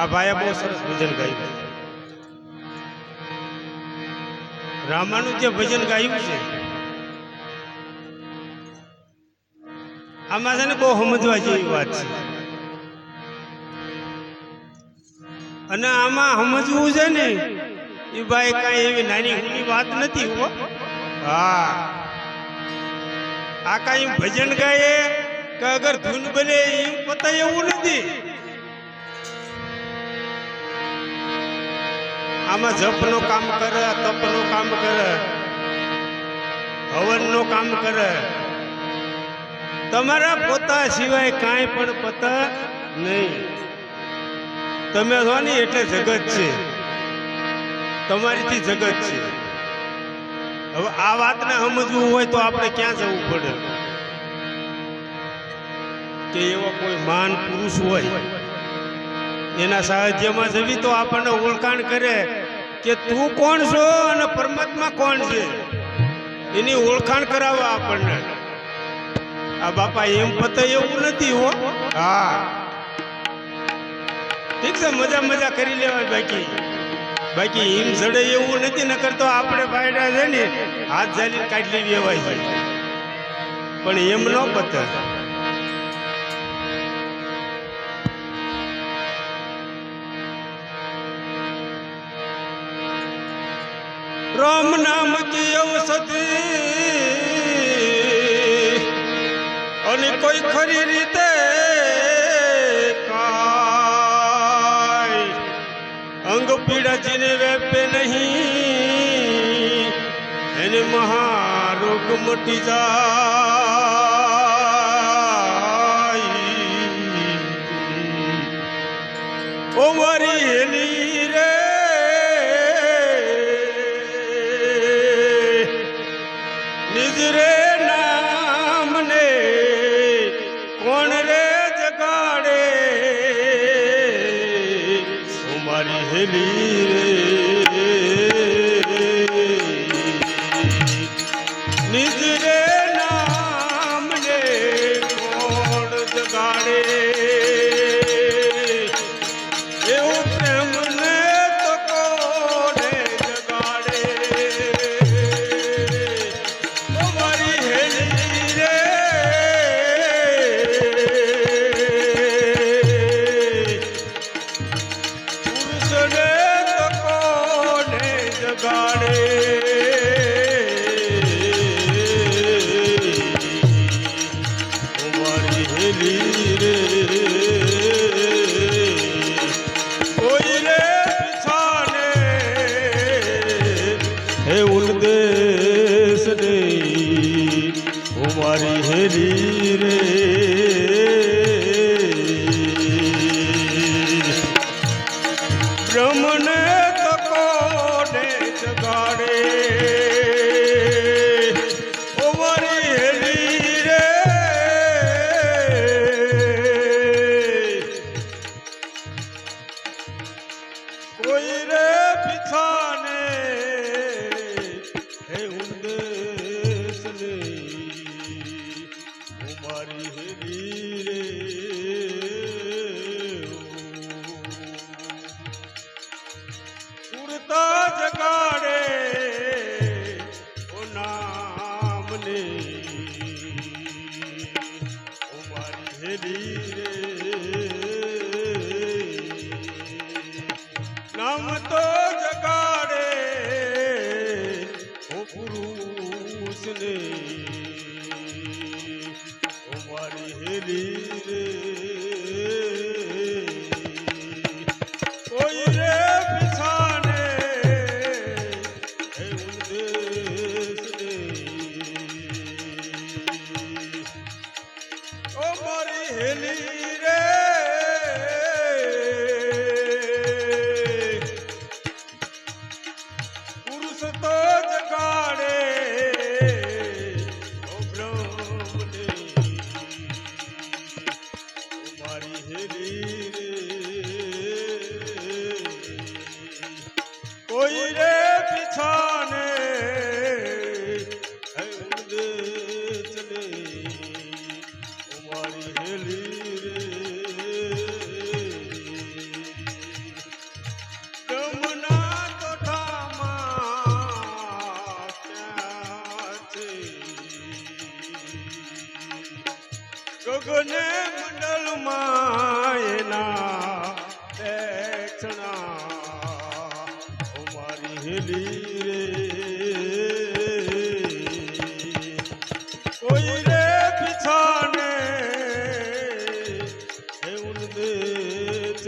આ ભાઈએ બહુ સરસ ભજન ગાયું. રામાનું જે ભજન ગાયું છે, આમાં છે ને બહુ સમજવા જેવી વાત છે. અને આમાં સમજવું છે ને, એ ભાઈ કાંઈ એવી નાની ઊંડી વાત નથી હો. હા. આ કાંઈ ભજન ગાય કે અગર ધૂન બને એમ પતાય એવું નથી. આમાં જપનું કામ કરે તપનું કામ કરે, હવનનું કામ કરે. તમારા પોતા સિવાય કાંઈ પણ પતા નહીં. તમે છો ને એટલે જગત છે. તમારીથી જગત છે. હવે આ વાતને સમજવું હોય તો આપણે ક્યાં જવું પડે? કે એવો કોઈ મહાન પુરુષ હોય, એના સાહિત્યમાં જવી તો આપણને ઓળખાણ કરે કે તું કોણ છો અને પરમાત્મા કોણ છે? એની ઓળખાણ કરાવવા આપણને. આ બાપા એમ પતે એવું નથી હો. હા. ઠીક છે, મજા મજા કરી લેવાય બાકી. બાકી હિમ જડે એવું નથી ન કરતો આપણે ફાયદા છે ને, હાથ જાલીને કાઢી લેવાય પણ એમ ન પતે રામ નામ કી ઔષધિ. અને કોઈ ખરી રીતે અંગ પીડા જેને વેપે નહીં. એને મહારોગ મટી જાય. deli गाड़े Hare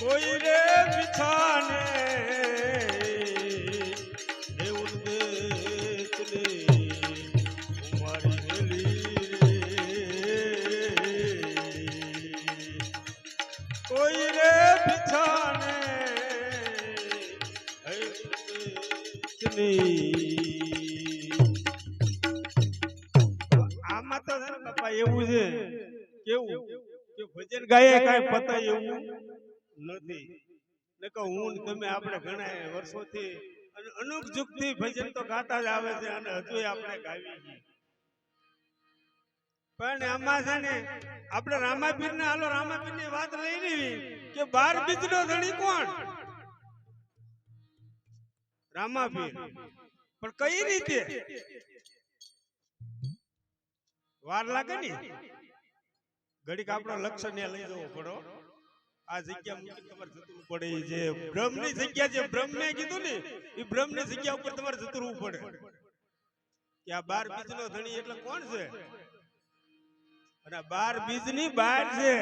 કોઈ રે બિછાને કોઈ રે બિછાને આમાં તો બાપા, એવું છે. કેવું? કે ભજન ગાય કાંઈ પતાય એવું? નથી. ને હું તમે આપણે ઘણા વર્ષોથી અને અનુક જુગથી ભજન તો ગાતા જ આવે છે અને હજુ આપણે ગાવી છીએ. પણ આમાં છે ને, આપણે રામાપીર ને હાલો રામાપીરની વાત લઈ લેવી કે બાર બીજ ધણી કોણ? રામાપીર. પણ કઈ રીતે? વાર લાગે ને? ઘડીક આપણો લક્ષ્ય ને લઈ જવો પડો. આ જગ્યા મૂકી તમારે જતું પડે. જે બ્રહ્મની જગ્યા જે બ્રહ્મ કીધું ને એ બ્રહ્મની જગ્યા ઉપર તમારે જતું પડે. કે આ બાર બીજ નો ધણી એટલે કોણ છે? અને આ બાર બીજની બહાર છે.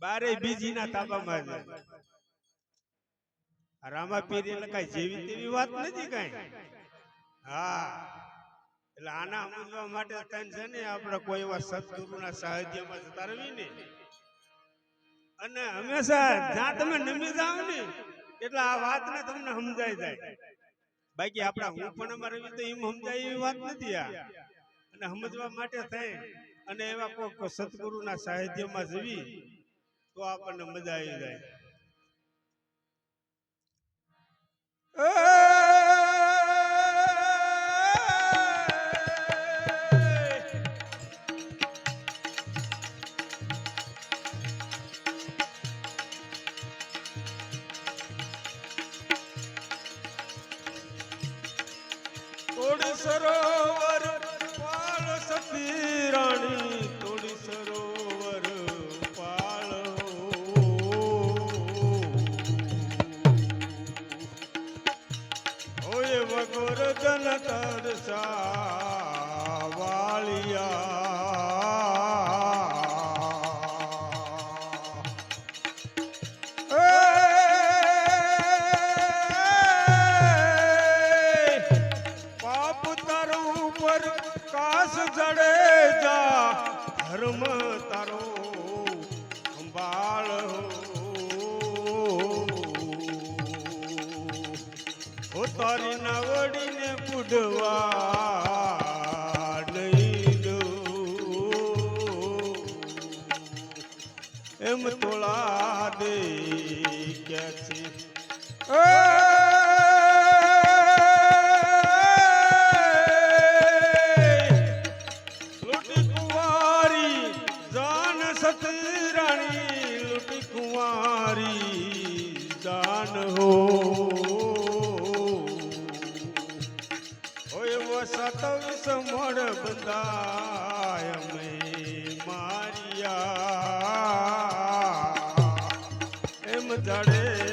બારે બીજી ના તાબામાં છે. રામા રામાપીર એટલે કઈ જેવી તેવી વાત નથી કઈ? હા. એટલે આના સમજવા માટે તન છે ને આપણે કોઈ એવા સદગુરુના સાહિત્યમાં જતા રહીએ ને અને હંમેશા જ્યાં તમે નમી જાઓ ને, એટલે આ વાતને તમને સમજાઈ જાય. બાકી આપણા હું પણ અમારે તો એમ સમજાય એવી વાત નથી આ. અને સમજવા માટે થાય. અને એવા કોઈ સદગુરુના સાહિત્યમાં જવી, તો આપણને મજા આવી જાય. সরো એમ તોળા દે કે છે લૂટી કુંવારી જાન સતરાણી લૂટી કુંવારી જાન હો. હોય વસત સમળ બંધાય અમે એમ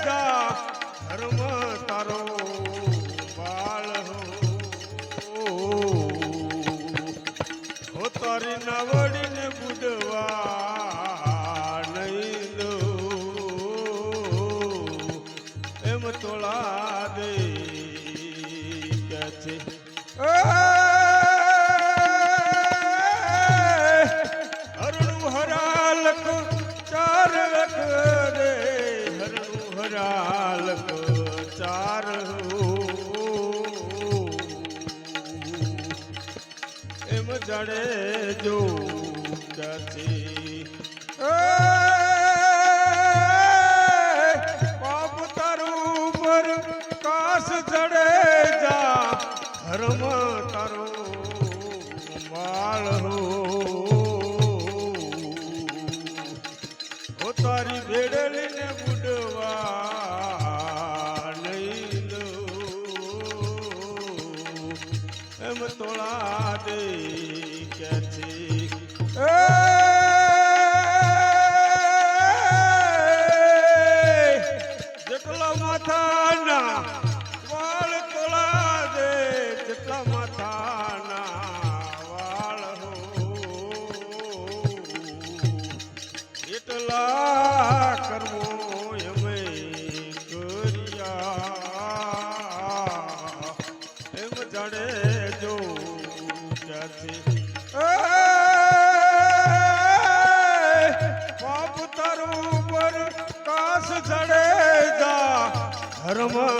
જડે કાસ જડે જા. ધર્મ તારો માળ હો. ધર્મ